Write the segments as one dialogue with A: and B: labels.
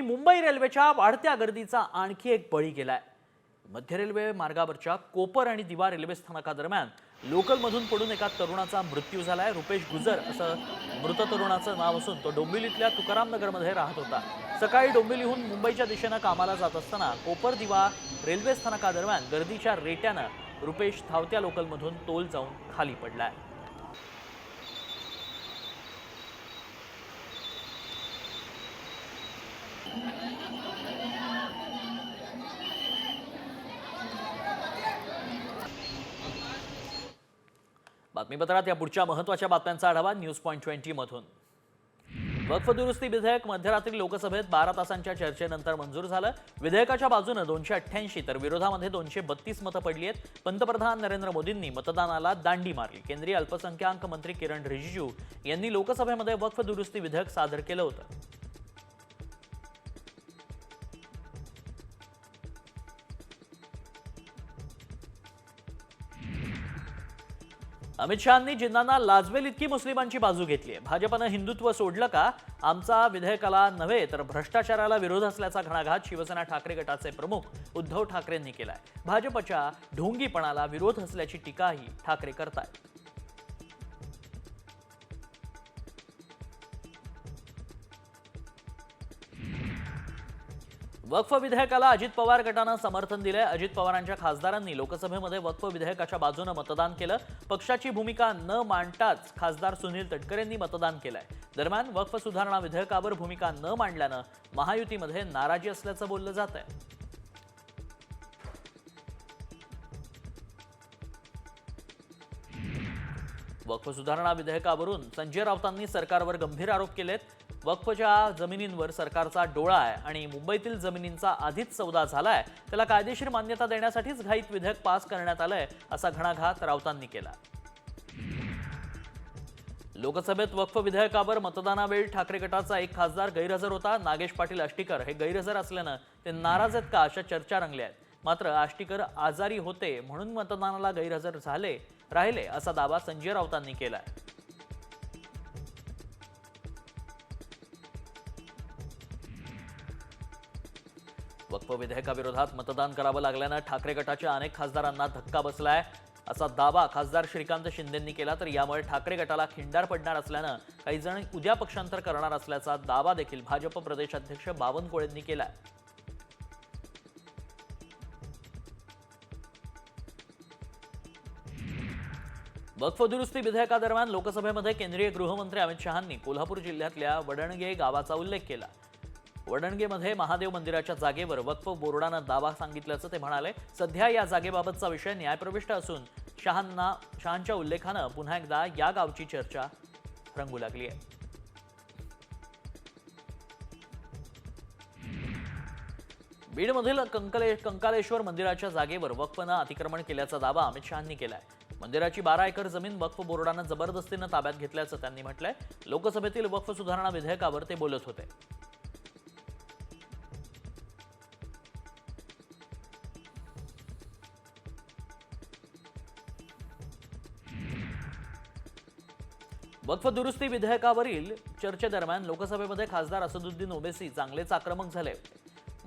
A: यांनी मुंबई रेल्वेच्या वाढत्या गर्दीचा आणखी एक बळी गेलाय मध्य रेल्वे मार्गावरच्या कोपर आणि दिवा रेल्वे स्थानकादरम्यान लोकलमधून पडून एका तरुणाचा मृत्यू झालाय. रुपेश गुजर असं मृत तरुणाचं नाव असून तो डोंबिवलीतल्या तुकारामनगरमध्ये राहत होता. सकाळी डोंबिवलीहून मुंबईच्या दिशेनं कामाला जात असताना कोपर दिवा रेल्वे स्थानकादरम्यान गर्दीच्या रेट्यानं रुपेश धावत्या लोकलमधून तोल जाऊन खाली पडलाय. बातमीपत्रात या पुढच्या महत्त्वाच्या बातम्यांचा आढावा न्यूज पॉईंट ट्वेंटी मधून. वक्फ दुरुस्ती विधेयक मध्यरात्री लोकसभेत बारा तासांच्या चर्चेनंतर मंजूर झालं. विधेयकाच्या बाजूनं दोनशे अठ्ठ्याऐंशी तर विरोधामध्ये दोनशे बत्तीस मतं पडली आहेत. पंतप्रधान नरेंद्र मोदींनी मतदानाला दांडी मारली. केंद्रीय अल्पसंख्याक मंत्री किरण रिजिजू यांनी लोकसभेमध्ये वक्फ दुरुस्ती विधेयक सादर केलं होतं. अमित शहांनी जिन्नांना लाजवेल इतकी मुस्लिमांची बाजू घेतली आहे. भाजपनं हिंदुत्व सोडलं का? आमचा विधेयकाला नव्हे तर भ्रष्टाचाराला विरोध असल्याचा घणाघात शिवसेना ठाकरे गटाचे प्रमुख उद्धव ठाकरेंनी केलाय. भाजपच्या ढोंगीपणाला विरोध असल्याची टीकाही ठाकरे करतायत. वक्फ विधेयकाला अजित पवार गटानं समर्थन दिलंय. अजित पवारांच्या खासदारांनी लोकसभेमध्ये वक्फ विधेयकाच्या बाजूनं मतदान केलं. पक्षाची भूमिका न मांडताच खासदार सुनील तटकरेंनी मतदान केलंय. दरम्यान वक्फ सुधारणा विधेयकावर भूमिका न मांडल्यानं महायुतीमध्ये नाराजी असल्याचं बोललं जात आहे वक्फ सुधारणा विधेयकावरून संजय राऊतांनी सरकारवर गंभीर आरोप केलेत. वक्फच्या जमिनींवर सरकारचा डोळा आहे आणि मुंबईतील जमिनींचा आधीच सौदा झालाय त्याला कायदेशीर मान्यता देण्यासाठीच घाईत विधेयक पास करण्यात आलंय असा घणाघात राऊतांनी केला. लोकसभेत वक्फ विधेयकावर मतदानावेळी ठाकरे गटाचा एक खासदार गैरहजर होता. नागेश पाटील आष्टीकर हे गैरहजर असल्यानं ते नाराज आहेत का अशा चर्चा रंगल्या आहेत. मात्र आष्टीकर आजारी होते म्हणून मतदानाला गैरहजर झाले राहिले असा दावा संजय राऊतांनी आहे प्रकल्प विधेयकाविरोधात मतदान करावं लागल्यानं ठाकरे गटाच्या अनेक खासदारांना धक्का बसलाय. असा दावा खासदार श्रीकांत शिंदेंनी केला तर यामुळे ठाकरे गटाला खिंडार पडणार असल्यानं काही जण उद्या पक्षांतर करणार असल्याचा दावा देखील भाजप प्रदेशाध्यक्ष बावनकुळेंनी केलाय. वक्फ दुरुस्ती विधेयकादरम्यान लोकसभेमध्ये केंद्रीय गृहमंत्री अमित शहांनी कोल्हापूर जिल्ह्यातल्या वडणगे गावाचा उल्लेख केला. वडणगेमध्ये महादेव मंदिराच्या जागेवर वक्फ बोर्डानं दावा सांगितल्याचं ते म्हणाले. सध्या या जागेबाबतचा विषय न्यायप्रविष्ट असून शहांना शहांच्या उल्लेखानं पुन्हा एकदा या गावची चर्चा रंगू लागली आहे. बीडमधील कंकले कंकालेश्वर मंदिराच्या जागेवर वक्फनं अतिक्रमण केल्याचा दावा अमित शहांनी केलाय. मंदिराची बारा एकर जमीन वक्फ बोर्डानं जबरदस्तीनं ताब्यात घेतल्याचं त्यांनी म्हटलंय. लोकसभेतील वक्फ सुधारणा विधेयकावर ते बोलत होते. वक्फ दुरुस्ती विधेयकावरील चर्चेदरम्यान लोकसभेमध्ये खासदार असदुद्दीन ओबेसी चांगलेच आक्रमक झाले.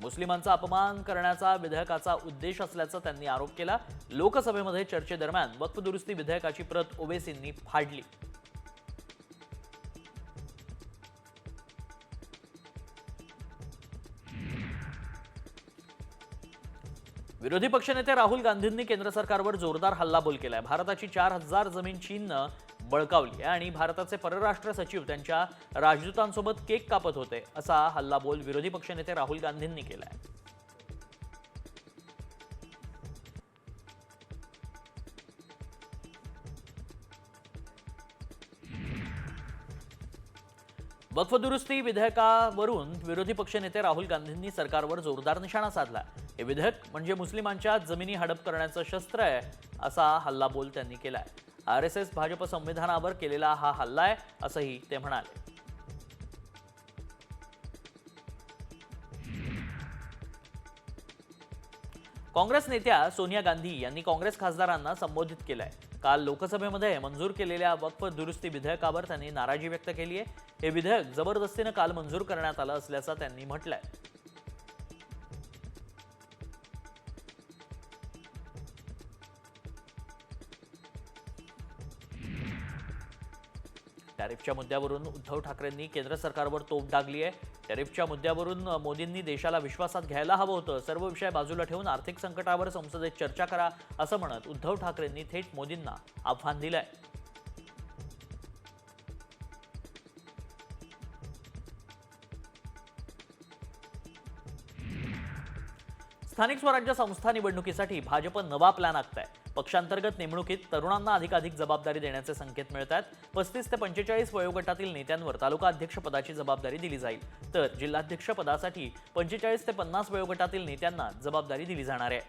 A: मुस्लिमांचा अपमान करण्याचा विधेयकाचा उद्देश असल्याचा त्यांनी आरोप केला. लोकसभेमध्ये चर्चेदरम्यान वक्फ दुरुस्ती विधेयकाची प्रत ओबेसींनी फाडली. विरोधी पक्षनेते राहुल गांधींनी केंद्र सरकारवर जोरदार हल्लाबोल केलाय. भारताची चार हजार जमीन चीननं बळकावली आहे आणि भारताचे परराष्ट्र सचिव त्यांच्या राजदूतांसोबत केक कापत होते असा हल्लाबोल विरोधी पक्षनेते राहुल गांधींनी केलाय. वक्फ दुरुस्ती विधेयकावरून विरोधी पक्षनेते राहुल गांधींनी सरकारवर जोरदार निशाणा साधला हे विधेयक म्हणजे मुस्लिमांच्या जमिनी हडप करण्याचं शस्त्र आहे असा हल्लाबोल त्यांनी केला आहे आर एस एस भाजप संविधानावर केलेला हा हल्ला आहे असंही ते म्हणाले. काँग्रेस नेत्या सोनिया गांधी यांनी काँग्रेस खासदारांना संबोधित केलंय. काल लोकसभेमध्ये मंजूर केलेल्या वक्फ दुरुस्ती विधेयकावर त्यांनी नाराजी व्यक्त केली आहे. हे विधेयक जबरदस्तीनं काल मंजूर करण्यात आलं असल्याचं त्यांनी म्हटलंय. टॅरिफच्या मुद्द्यावरून उद्धव ठाकरेंनी केंद्र सरकारवर तोफ डागली आहे. टॅरिफच्या मुद्द्यावरून मोदींनी देशाला विश्वासात घ्यायला हवं होतं. सर्व विषय बाजूला ठेवून आर्थिक संकटावर संसदेत चर्चा करा असं म्हणत उद्धव ठाकरेंनी थेट मोदींना आव्हान दिलंय. स्थानिक स्वराज्य संस्था निवडणुकीसाठी भाजप नवा प्लॅन आखताय. पक्षांतर्गत नेमणुकीत तरुणांना अधिकाधिक जबाबदारी देण्याचे संकेत मिळत आहेत पस्तीस ते पंचेचाळीस वयोगटातील नेत्यांवर तालुका अध्यक्षपदाची जबाबदारी दिली जाईल. तर जिल्हाध्यक्षपदासाठी पंचेचाळीस ते पन्नास वयोगटातील नेत्यांना जबाबदारी दिली जाणार आहे.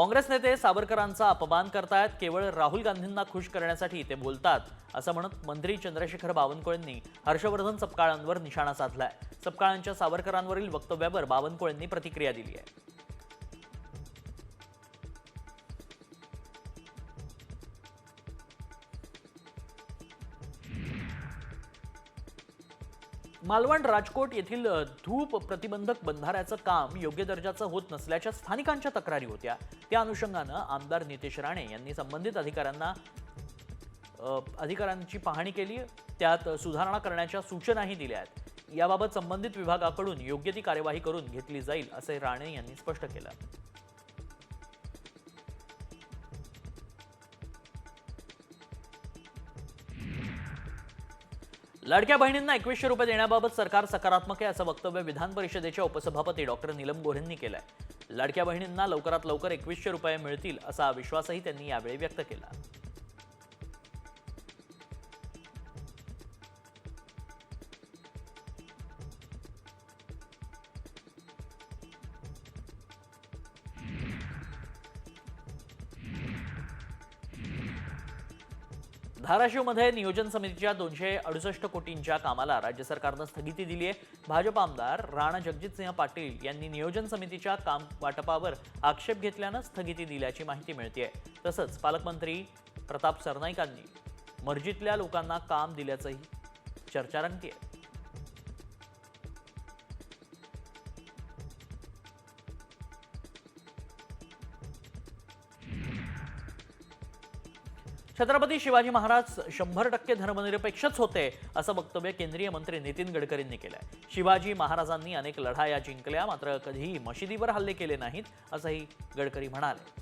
A: काँग्रेस नेते सावरकरांचा अपमान करतायत केवळ राहुल गांधींना खुश करण्यासाठी ते बोलतात असं म्हणत मंत्री चंद्रशेखर बावनकुळेंनी हर्षवर्धन सपकाळांवर निशाणा साधलाय. सपकाळांच्या सावरकरांवरील वक्तव्यावर बावनकुळेंनी प्रतिक्रिया दिली आहे. मालवण राजकोट येथील धूप प्रतिबंधक बंधाऱ्याचं काम योग्य दर्जाचं होत नसल्याच्या स्थानिकांच्या तक्रारी होत्या. त्या अनुषंगानं आमदार नितेश राणे यांनी संबंधित अधिकाऱ्यांना अधिकाऱ्यांची पाहणी केली. त्यात सुधारणा करण्याच्या सूचनाही दिल्या आहेत. याबाबत संबंधित विभागाकडून योग्य ती कार्यवाही करून घेतली जाईल असे राणे यांनी स्पष्ट केलं. लाडक्या बहिणींना एकवीसशे रुपये देण्याबाबत सरकार सकारात्मक आहे असं वक्तव्य विधान परिषदेच्या उपसभापती डॉक्टर नीलम गोऱ्हेंनी केलं लाडक्या बहिणींना लवकरात लवकर एकवीसशे रुपये मिळतील असा विश्वासही त्यांनी यावेळी व्यक्त केला. धाराशिवमध्ये नियोजन समितीच्या दोनशे अडुसष्ट कोटींच्या कामाला राज्य सरकारनं स्थगिती दिली आहे. भाजप आमदार राणा जगजितसिंह पाटील यांनी नियोजन समितीच्या काम वाटपावर आक्षेप घेतल्यानं स्थगिती दिल्याची माहिती मिळते तसंच पालकमंत्री प्रताप सरनाईकांनी मर्जीतल्या लोकांना काम दिल्याचंही चर्चा रंगतीये छत्रपती शिवाजी महाराज शंभर टक्के धर्मनिरपेक्षच होते असं वक्तव्य केंद्रीय मंत्री नितीन गडकरींनी केलंय. शिवाजी महाराजांनी अनेक लढाया जिंकल्या मात्र कधीही मशिदीवर हल्ले केले नाहीत असंही गडकरी म्हणाले.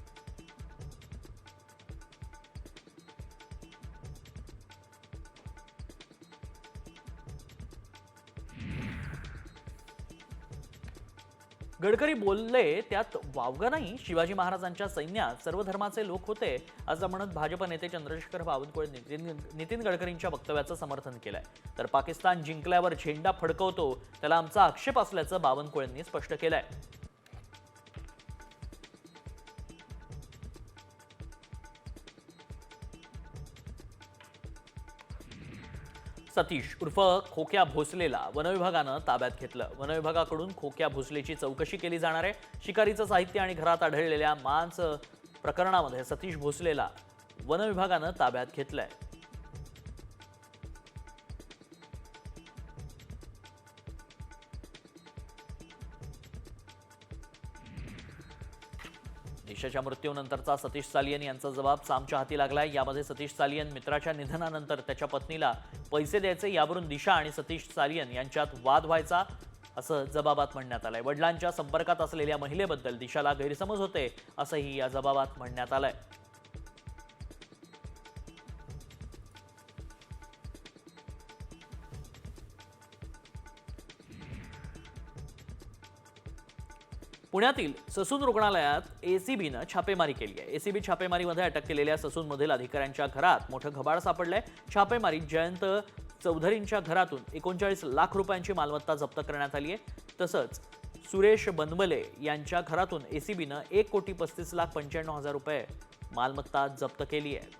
A: गडकरी बोलले त्यात वावगं नाही. शिवाजी महाराजांच्या सैन्यात सर्व धर्माचे लोक होते असं म्हणत भाजप नेते चंद्रशेखर बावनकुळे नितीन नितीन गडकरींच्या वक्तव्याचं समर्थन केलंय. तर पाकिस्तान जिंकल्यावर झेंडा फडकवतो त्याला आमचा आक्षेप असल्याचं बावनकुळेंनी स्पष्ट केलंय. सतीश उर्फ खोक्या भोसलेला वनविभागानं ताब्यात घेतलं. वनविभागाकडून खोक्या भोसलेची चौकशी केली जाणार आहे. शिकारीचं साहित्य आणि घरात आढळलेल्या मांस प्रकरणामध्ये सतीश भोसलेला वनविभागानं ताब्यात घेतलंय. दिशाच्या मृत्यूनंतरचा सतीश सालियन यांचा जबाब सामच्या हाती लागलाय. यामध्ये सतीश सालियन मित्राच्या निधनानंतर त्याच्या पत्नीला पैसे द्यायचे यावरून दिशा आणि सतीश सालियन यांच्यात वाद व्हायचा असं जबाबात म्हणण्यात आलंय. वडिलांच्या संपर्कात असलेल्या महिलेबद्दल दिशाला गैरसमज होते असंही या जबाबात म्हणण्यात आलंय. पुण्यातील ससून रुग्णालयात एसीबीनं छापेमारी केली आहे. एसीबी छापेमारीमध्ये अटक केलेल्या ससूनमधील अधिकाऱ्यांच्या घरात मोठं घबाड सापडलंय. छापेमारीत जयंत चौधरींच्या घरातून एकोणचाळीस लाख रुपयांची मालमत्ता जप्त करण्यात आली आहे. तसंच सुरेश बनवले यांच्या घरातून एसीबीनं एक कोटी पस्तीस लाख पंच्याण्णव हजार रुपये मालमत्ता जप्त केली आहे.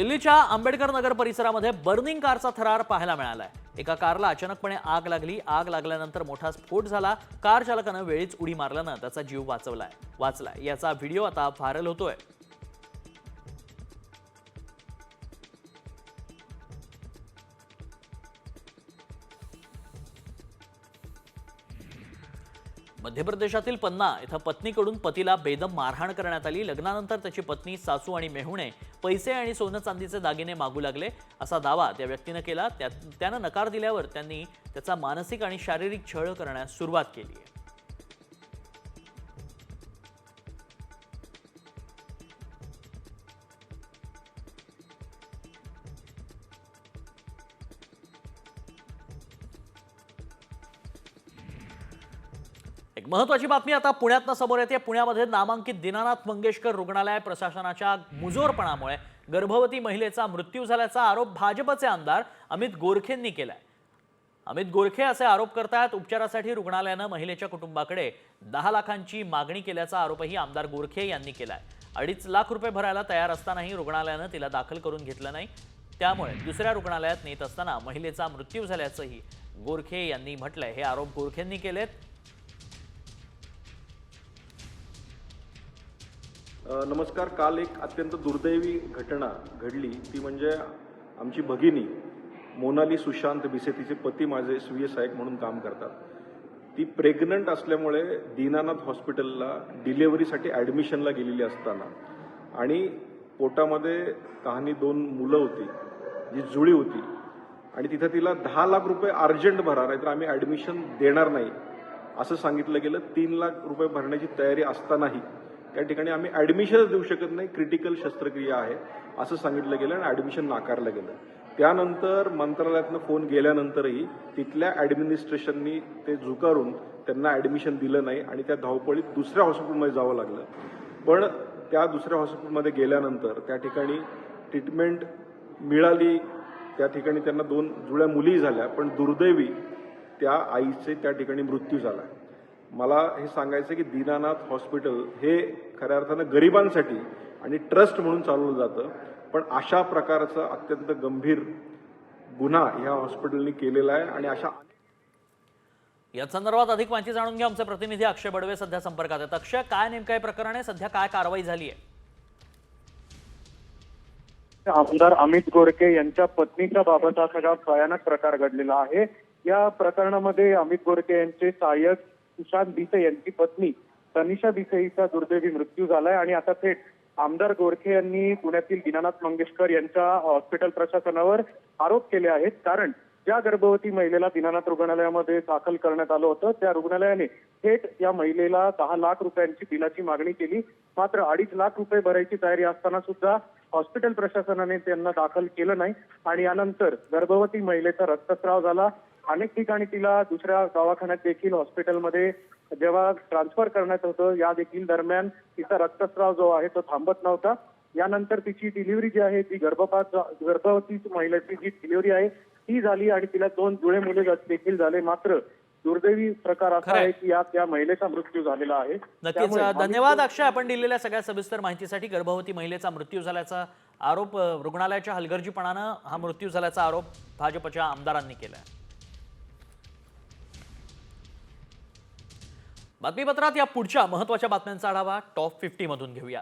A: दिल्लीच्या आंबेडकर नगर परिसरामध्ये बर्निंग कारचा थरार पाहायला मिळालाय. एका कारला अचानकपणे आग लागली. आग लागल्यानंतर मोठा स्फोट झाला. कार चालकानं वेळीच उडी मारल्यानं त्याचा जीव वाचवलाय. वाचलाय. याचा व्हिडिओ आता व्हायरल होतोय. मध्य प्रदेशातील पन्ना इथं पत्नीकडून पतीला बेदम मारहाण करण्यात आली. लग्नानंतर त्याची पत्नी सासू आणि मेहुणे पैसे आणि सोनं चांदीचे दागिने मागू लागले. असा दावा त्या व्यक्तीनं केला. त्या- त्यानं नकार दिल्यावर त्यांनी त्याचा मानसिक आणि शारीरिक छळ करण्यास सुरुवात केली आहे. एक महत्वाची बातमी आता पुण्यातनं समोर येते. पुण्यामध्ये नामांकित दीनानाथ मंगेशकर रुग्णालय प्रशासनाच्या मुजोरपणामुळे गर्भवती महिलेचा मृत्यू झाल्याचा आरोप भाजपचे आमदार अमित गोरखेंनी केलाय. अमित गोरखे असे आरोप करतायत. उपचारासाठी रुग्णालयानं महिलेच्या कुटुंबाकडे दहा लाखांची मागणी केल्याचा आरोपही आमदार गोरखे यांनी केलाय. अडीच लाख रुपये भरायला तयार असतानाही रुग्णालयानं तिला दाखल करून घेतलं नाही. त्यामुळे दुसऱ्या रुग्णालयात नेत असताना महिलेचा मृत्यू झाल्याचंही गोरखे यांनी म्हटलंय. हे आरोप गोरखेंनी केलेत.
B: नमस्कार. काल एक अत्यंत दुर्दैवी घटना घडली. ती म्हणजे आमची भगिनी मोनाली सुशांत बिसे तिचे पती माझे स्वीय सहायक म्हणून काम करतात. ती प्रेग्नंट असल्यामुळे दीनानाथ हॉस्पिटलला डिलेवरीसाठी ॲडमिशनला गेलेली असताना आणि पोटामध्ये कहाणी दोन मुलं होती जी जुळी होती आणि तिथं तिला दहा लाख रुपये अर्जंट भरा नाहीतर आम्ही ॲडमिशन देणार नाही. असं सांगितलं गेलं. तीन लाख रुपये भरण्याची तयारी असतानाही त्या ठिकाणी आम्ही ॲडमिशनच देऊ शकत नाही. क्रिटिकल शस्त्रक्रिया आहे असं सांगितलं गेलं आणि ॲडमिशन नाकारलं गेलं. त्यानंतर मंत्रालयातनं फोन गेल्यानंतरही तिथल्या ॲडमिनिस्ट्रेशननी ते झुकारून त्यांना ॲडमिशन दिलं नाही आणि त्या धावपळीत दुसऱ्या हॉस्पिटलमध्ये जावं लागलं. पण त्या दुसऱ्या हॉस्पिटलमध्ये गेल्यानंतर त्या ठिकाणी ट्रीटमेंट मिळाली. त्या ठिकाणी त्यांना दोन जुळ्या मुली झाल्या पण दुर्दैवी त्या आईचे त्या ठिकाणी मृत्यू झाला. मला हे सांगायचं की दीनानाथ हॉस्पिटल हे खऱ्या अर्थानं गरिबांसाठी आणि ट्रस्ट म्हणून चालवलं जातं. पण अशा प्रकारचा अत्यंत गंभीर गुन्हा ह्या हॉस्पिटलनी केलेला आहे आणि अशा
A: या संदर्भात अधिक माहिती जाणून घ्या. आमचे प्रतिनिधी अक्षय बडवे सध्या संपर्कात आहेत. अक्षय काय नेमकं हे प्रकरण? आहे सध्या काय कारवाई झाली आहे?
C: आमदार अमित गोरखे यांच्या पत्नीच्या बाबत हा सगळा भयानक प्रकार घडलेला आहे. या प्रकरणामध्ये अमित गोरखे यांचे सहाय्यक सुशांत बिसे यांची पत्नी. तनिषा बिसे हिचा दुर्दैवी मृत्यू झालाय आणि आता थेट आमदार गोरखे यांनी पुण्यातील दीनानाथ मंगेशकर यांच्या हॉस्पिटल प्रशासनावर आरोप केले आहेत. कारण ज्या गर्भवती महिलेला दीनानाथ रुग्णालयामध्ये दाखल करण्यात आलं होतं त्या रुग्णालयाने थेट या महिलेला दहा लाख रुपयांची बिलाची मागणी केली. मात्र अडीच लाख रुपये भरायची तयारी असताना सुद्धा हॉस्पिटल प्रशासनाने त्यांना दाखल केलं नाही. आणि यानंतर गर्भवती महिलेचा रक्तस्राव झाला. अनेक ठिकाणी तिला दुसऱ्या दवाखान्यात देखील हॉस्पिटलमध्ये जेव्हा ट्रान्सफर करण्यात होतं या देखील दरम्यान तिचा रक्तस्राव जो आहे तो थांबत नव्हता. यानंतर तिची डिलिव्हरी जी आहे ती गर्भपात गर्भवती महिलेची जी डिलिव्हरी आहे ती झाली आणि तिला दोन जुळे मुले देखील झाले. मात्र दुर्दैवी प्रकार असा. आहे की यात त्या महिलेचा मृत्यू झालेला आहे.
A: नक्कीच धन्यवाद अक्षय आपण दिलेल्या सगळ्या सविस्तर माहितीसाठी गर्भवती महिलेचा मृत्यू झाल्याचा आरोप रुग्णालयाच्या हलगर्जीपणानं हा मृत्यू झाल्याचा आरोप भाजपच्या आमदारांनी केलाय. बातमीपत्रात या पुढच्या महत्त्वाच्या बातम्यांचा आढावा टॉप फिफ्टी मधून घेऊया.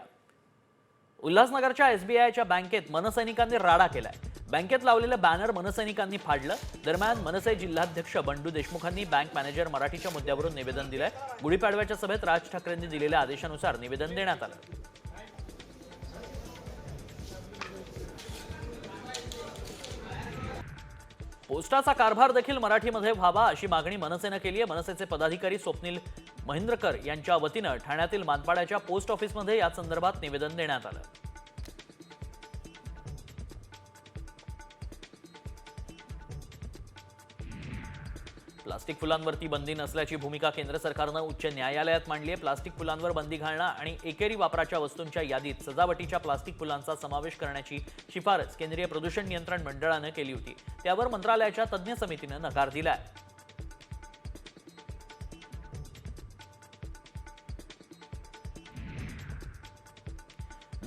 A: उल्हासनगरच्या एसबीआयच्या बँकेत मनसैनिकांनी राडा केलाय. बँकेत लावलेलं बॅनर मनसैनिकांनी फाडलं. दरम्यान मनसे जिल्हाध्यक्ष बंडू देशमुखांनी बँक मॅनेजर मराठीच्या मुद्द्यावरून निवेदन दिलंय. गुढीपाडव्याच्या सभेत राज ठाकरेंनी दिलेल्या आदेशानुसार निवेदन देण्यात आलं. पोस्टाचा कारभार देखील मराठीमध्ये व्हावा अशी मागणी मनसेनं केली आहे मनसेचे पदाधिकारी स्वप्नील महेंद्रकर यांच्या वतीनं ठाण्यातील मानपाड्याच्या पोस्ट ऑफिसमध्ये या संदर्भात निवेदन देण्यात आलं. प्लास्टिक फुलांवरती बंदी नसल्याची भूमिका केंद्र सरकारनं उच्च न्यायालयात मांडली आहे. प्लास्टिक फुलांवर बंदी घालणं आणि एकेरी वापराच्या वस्तूंच्या यादीत सजावटीच्या प्लास्टिक फुलांचा समावेश करण्याची शिफारस केंद्रीय प्रदूषण नियंत्रण मंडळानं केली होती. त्यावर मंत्रालयाच्या तज्ज्ञ समितीनं नकार दिलाय.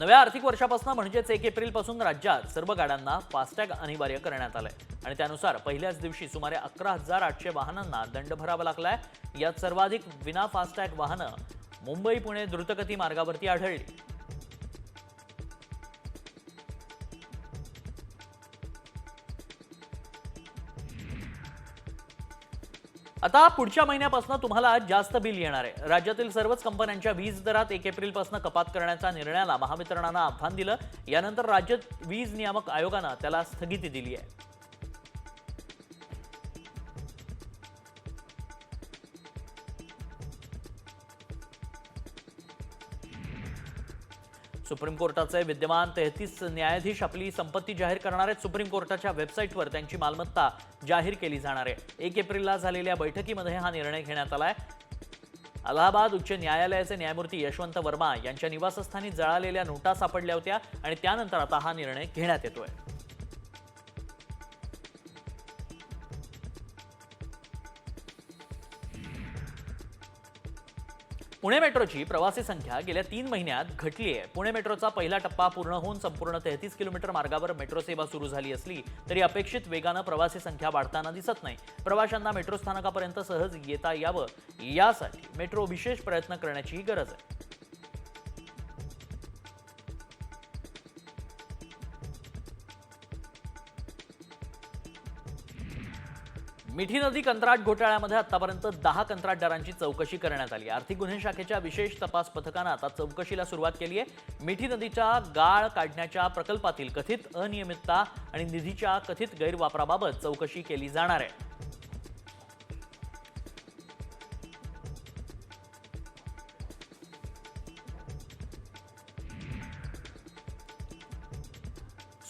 A: नव्या आर्थिक वर्षापासून म्हणजेच एक एप्रिलपासून राज्यात सर्व गाड्यांना फास्टॅग अनिवार्य करण्यात आलंय. आणि त्यानुसार पहिल्याच दिवशी सुमारे अकरा हजार आठशे वाहनांना दंड भरावा लागलाय. यात सर्वाधिक विना फास्टॅग वाहनं मुंबई पुणे द्रुतगती मार्गावरती आढळली. आता पुढच्या महिन्यापासून तुम्हाला जास्त बिल येणार आहे. राज्यातील सर्वच कंपन्यांच्या वीज दरात एक एप्रिलपासून कपात करण्याच्या निर्णयाला महावितरणानं आव्हान दिलं. यानंतर राज्य वीज नियामक आयोगानं त्याला स्थगिती दिली आहे. सुप्रीम कोर्टाचे विद्यमान तेहतीस न्यायाधीश आपली संपत्ती जाहीर करणार आहेत. सुप्रीम कोर्टाच्या वेबसाईटवर त्यांची मालमत्ता जाहीर केली जाणार आहे. एक एप्रिलला झालेल्या बैठकीमध्ये हा निर्णय घेण्यात आलाय. अलाहाबाद उच्च न्यायालयाचे न्यायमूर्ती यशवंत वर्मा यांच्या निवासस्थानी जळालेल्या नोटा सापडल्या होत्या आणि त्यानंतर आता हा निर्णय घेण्यात येतोय. पुणे मेट्रोची प्रवासी संख्या गेल्या तीन महिन्यात घटली आहे. पुणे मेट्रोचा पहिला टप्पा पूर्ण होऊन संपूर्ण तेहतीस किलोमीटर मार्गावर मेट्रो सेवा सुरू झाली असली तरी अपेक्षित वेगानं प्रवासी संख्या वाढताना दिसत नाही. प्रवाशांना मेट्रो स्थानकापर्यंत सहज येता यावं. यासाठी मेट्रो विशेष प्रयत्न करण्याची गरज आहे. मिठी नदी कंत्राट घोटाळ्यामध्ये आतापर्यंत दहा कंत्राटदारांची चौकशी करण्यात आली आर्थिक गुन्हे शाखेच्या विशेष तपास पथकानं आता चौकशीला सुरुवात केली आहे. मिठी नदीच्या गाळ काढण्याच्या प्रकल्पातील कथित अनियमितता आणि निधीच्या कथित गैरवापराबाबत चौकशी केली जाणार आहे.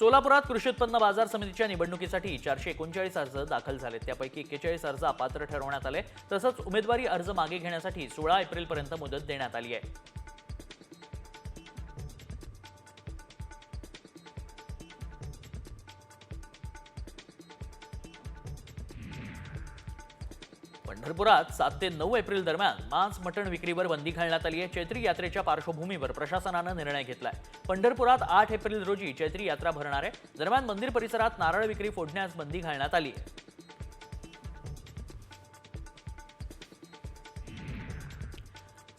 A: सोलापुरात कृषी उत्पन्न बाजार समितीच्या निवडणुकीसाठी चारशे एकोणचाळीस अर्ज दाखल झाले त्यापैकी एक्केचाळीस अर्ज अपात्र ठरवण्यात आले. तसंच उमेदवारी अर्ज मागे घेण्यासाठी सोळा एप्रिलपर्यंत मुदत देण्यात आली आहे. नागपुरात सात ते नऊ एप्रिल दरम्यान मांस मटण विक्रीवर बंदी घालण्यात आली आहे. चैत्री यात्रेच्या पार्श्वभूमीवर प्रशासनानं निर्णय घेतलाय. पंढरपुरात आठ एप्रिल रोजी चैत्री यात्रा भरणार आहे. दरम्यान मंदिर परिसरात नारळ विक्री फोडण्यास बंदी घालण्यात आली आहे.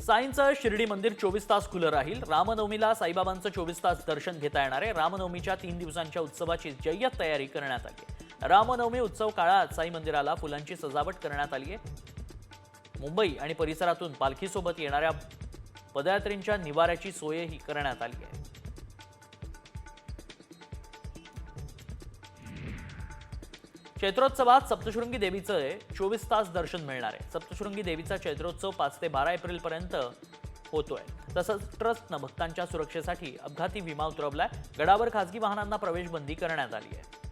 A: साईंचं शिर्डी मंदिर चोवीस तास खुलं राहील. रामनवमीला साईबाबांचं चोवीस तास दर्शन घेता येणार आहे. रामनवमीच्या तीन दिवसांच्या उत्सवाची जय्यत तयारी करण्यात आली आहे. रामनवमी उत्सव काळात साई मंदिराला फुलांची सजावट करण्यात आली आहे. मुंबई आणि परिसरातून पालखीसोबत येणाऱ्या पदयात्रींच्या निवाऱ्याची सोयही करण्यात आली आहे. चैत्रोत्सवात सप्तशृंगी देवीचं चोवीस तास दर्शन मिळणार आहे. सप्तशृंगी देवीचा चैत्रोत्सव पाच ते बारा एप्रिल पर्यंत होतोय. तसंच ट्रस्टनं भक्तांच्या सुरक्षेसाठी अपघाती विमा उतरवलाय. गडावर खासगी वाहनांना प्रवेश बंदी करण्यात आली आहे.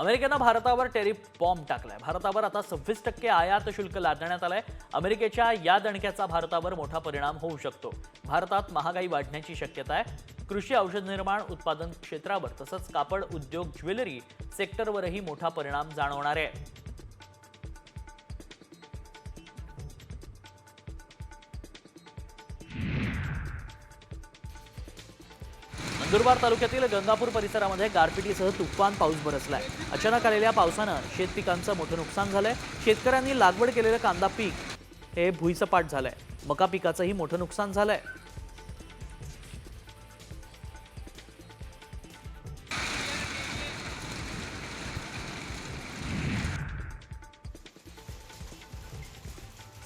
A: अमेरिकेनं भारतावर टेरिफ बॉम्ब टाकलाय. भारतावर आता सव्वीस टक्के आयात शुल्क लादण्यात आलंय. अमेरिकेच्या या दणक्याचा भारतावर मोठा परिणाम होऊ शकतो. भारतात महागाई वाढण्याची शक्यता आहे. कृषी औषध निर्माण उत्पादन क्षेत्रावर तसंच कापड उद्योग ज्वेलरी सेक्टरवरही मोठा परिणाम जाणवणार आहे. नंदुरबार तालुक्यातील गंगापूर परिसरामध्ये गारपिटीसह तुफान पाऊस बरसलाय. अचानक आलेल्या पावसानं शेतपिकांचं मोठं नुकसान झालंय. शेतकऱ्यांनी लागवड केलेलं कांदा पीक हे भुईसपाट झालंय. मका पिकाचंही मोठं नुकसान झालंय.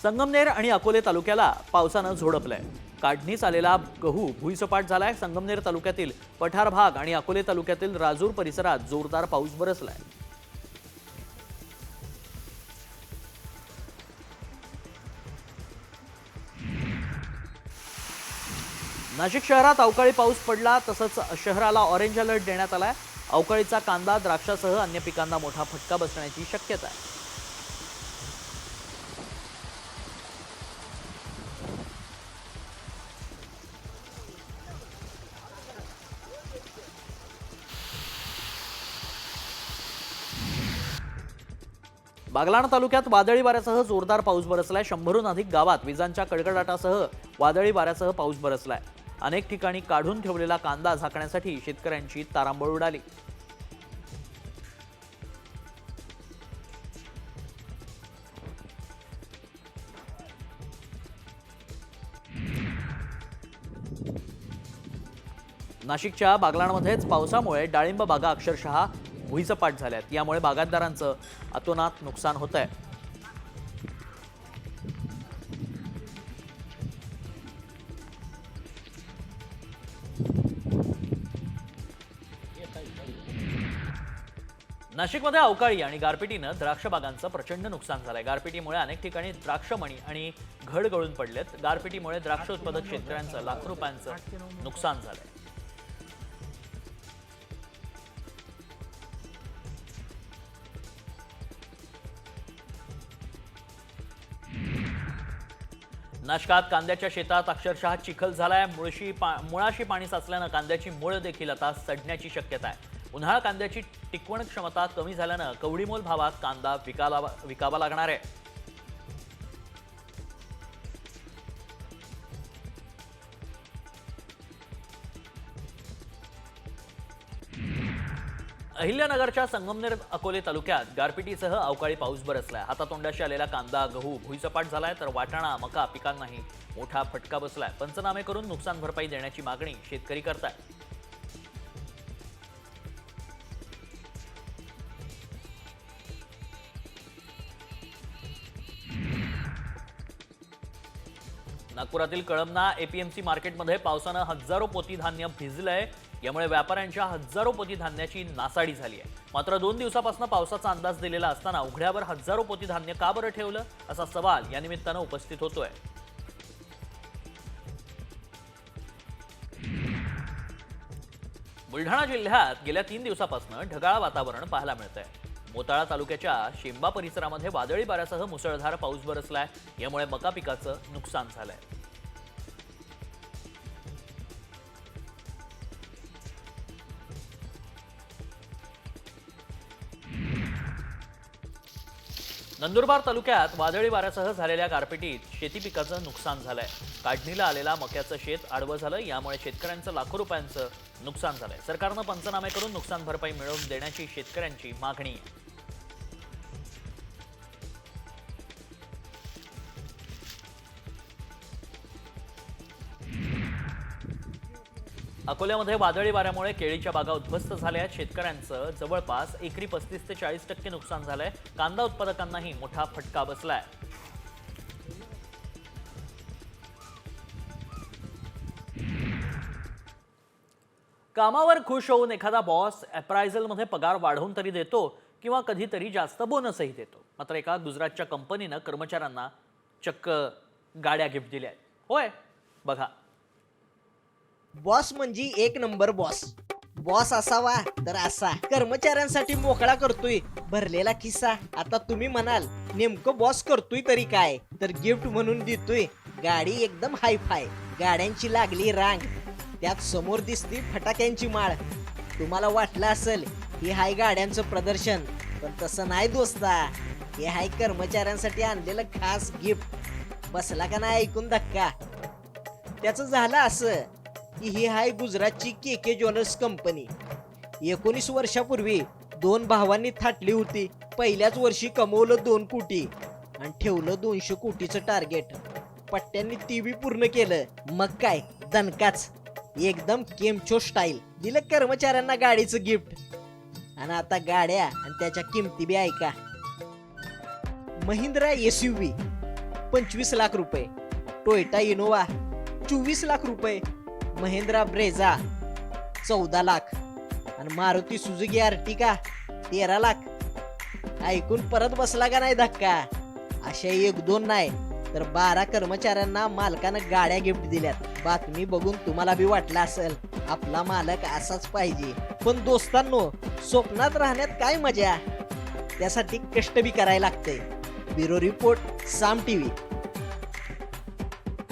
A: संगमनेर आणि अकोले तालुक्याला पावसानं झोडपलंय. काढणीस आलेला गहू भुईसपाट झालाय. संगमनेर तालुक्यातील पठार भाग आणि अकोले तालुक्यातील राजूर परिसरात जोरदार पाऊस बरसलाय. नाशिक शहरात अवकाळी पाऊस पडला तसंच शहराला ऑरेंज अलर्ट देण्यात आलाय. अवकाळीचा कांदा द्राक्षासह अन्य पिकांना मोठा फटका बसण्याची शक्यता आहे. बागलाण तालुक्यात वादळी वाऱ्यासह जोरदार पाऊस बरसलाय. शंभरहून अधिक गावात विजांच्या कडकडाटासह वादळी वाऱ्यासह पाऊस बरसलाय. अनेक ठिकाणी काढून ठेवलेला कांदा झाकण्यासाठी शेतकऱ्यांची तारांबळ उडाली. नाशिकच्या बागलाणमध्येच पावसामुळे डाळिंब बागा अक्षरशः भुईसपाट झाल्यात. यामुळे बागायतदारांचं अतोनात नुकसान होत आहे नाशिकमध्ये अवकाळी आणि गारपिटीनं द्राक्ष बागांचं प्रचंड नुकसान झालंय. गारपिटीमुळे अनेक ठिकाणी द्राक्षमणी आणि घड गळून पडलेत. गारपिटीमुळे द्राक्ष उत्पादक शेतकऱ्यांचं लाखो रुपयांचं नुकसान झालंय. नाशकात कांद्याच्या शेतात अक्षरशः चिखल झालाय. मुळशी पा मुळाशी पाणी साचल्यानं कांद्याची मुळ देखील आता सडण्याची शक्यता आहे. उन्हाळा कांद्याची टिकवण क्षमता कमी झाल्यानं कवडीमोल भावात कांदा विकाला विकावा लागणार आहे. अहिल्यानगरच्या संगमनेर अकोले तालुक्यात गारपिटीसह अवकाळी पाऊस बरसलाय. हातातोंडाशी आलेला कांदा गहू भुईसपाट झालाय तर वाटाणा मका पिकांनाही मोठा फटका बसलाय. पंचनामे करून नुकसान भरपाई देण्याची मागणी शेतकरी करतायत. नागपुरातील कळमना एपीएमसी मार्केटमध्ये पावसानं हजारो पोती धान्य भिजलंय. यामुळे व्यापाऱ्यांच्या हजारो पोती धान्याची नासाडी झाली आहे. मात्र दोन दिवसापासून पावसाचा अंदाज दिलेला असताना उघड्यावर हजारो पोती धान्य का बरं ठेवलं असा सवाल या निमित्तानं उपस्थित होतोय. बुलढाणा जिल्ह्यात गेल्या तीन दिवसापासून ढगाळ वातावरण पाहायला मिळतंय. मोताळा तालुक्याच्या शेंबा परिसरामध्ये वादळी वाऱ्यासह मुसळधार पाऊस बरसलाय. यामुळे मका पिकाचं नुकसान झालंय. नंदुरबार तालुक्यात वादळी वाऱ्यासह झालेल्या गारपिटीत शेती पिकाचं नुकसान झालंय. काढणीला आलेला मक्याचं शेत आडवं झालं यामुळे शेतकऱ्यांचं लाखो रुपयांचं नुकसान झालंय. सरकारनं पंचनामे करून नुकसान भरपाई मिळवून देण्याची शेतकऱ्यांची मागणी आहे अकोल्यामध्ये वादळी वाऱ्यामुळे केळीच्या बागा उद्ध्वस्त झाल्या. आहेत शेतकऱ्यांचं जवळपास एकरी पस्तीस ते चाळीस टक्के नुकसान झालंय. कांदा उत्पादकांनाही मोठा फटका बसलाय. कामावर खुश होऊन एखादा बॉस अप्रायझलमध्ये पगार वाढवून तरी देतो किंवा कधीतरी जास्त बोनसही देतो. मात्र एका गुजरातच्या कंपनीनं कर्मचाऱ्यांना चक्क गाड्या गिफ्ट दिल्या आहेत होय? बघा.
D: बॉस म्हणजे एक नंबर बॉस. बॉस असावा तर असा. कर्मचाऱ्यांसाठी मोकळा करतोय. भरलेला किस्सा आता तुम्ही म्हणाल नेमकं बॉस करतोय तरी काय? तर गिफ्ट म्हणून देतोय. गाडी एकदम हाय फाय गाड्यांची लागली रांग. त्यात समोर दिसती फटाक्यांची माळ. तुम्हाला वाटलं असेल हे हाय गाड्यांचं प्रदर्शन. पण तसं नाही दोस्ता. हे हाय कर्मचाऱ्यांसाठी आणलेलं खास गिफ्ट. बसला का नाही ऐकून धक्का? त्याचं झालं असं. की ही आहे गुजरातची के के ज्वेलर्स कंपनी. एकोणीस वर्षापूर्वी दोन भावांनी थाटली होती. पहिल्याच वर्षी कमवलं दोन कोटी आणि ठेवलं दोनशे कोटीचं टार्गेट पट्ट्यांनी ती बी पूर्ण केलं. मग काय? दणकाच. एकदम केमचो स्टाईल दिलं कर्मचाऱ्यांना गाडीचं गिफ्ट आणि आता गाड्या आणि त्याच्या किमती बी ऐका. महिंद्रा एस यू व्ही पंचवीस लाख रुपये. टोयोटा इनोवा चोवीस लाख रुपये. महिंद्रा ब्रेझा चौदा लाख. आणि मारुती सुजुकी आर्टिका तेरा लाख. ऐकून परत बसला का नाही धक्का? अशा एक दोन नाही तर बारा कर्मचाऱ्यांना मालकानं गाड्या गिफ्ट दिल्यात. बातमी बघून तुम्हाला बी वाटलं असेल आपला मालक असाच पाहिजे. पण दोस्तांनो स्वप्नात राहण्यात काय मजा? त्यासाठी कष्ट बी करायला लागते ब्युरो रिपोर्ट साम टीव्ही.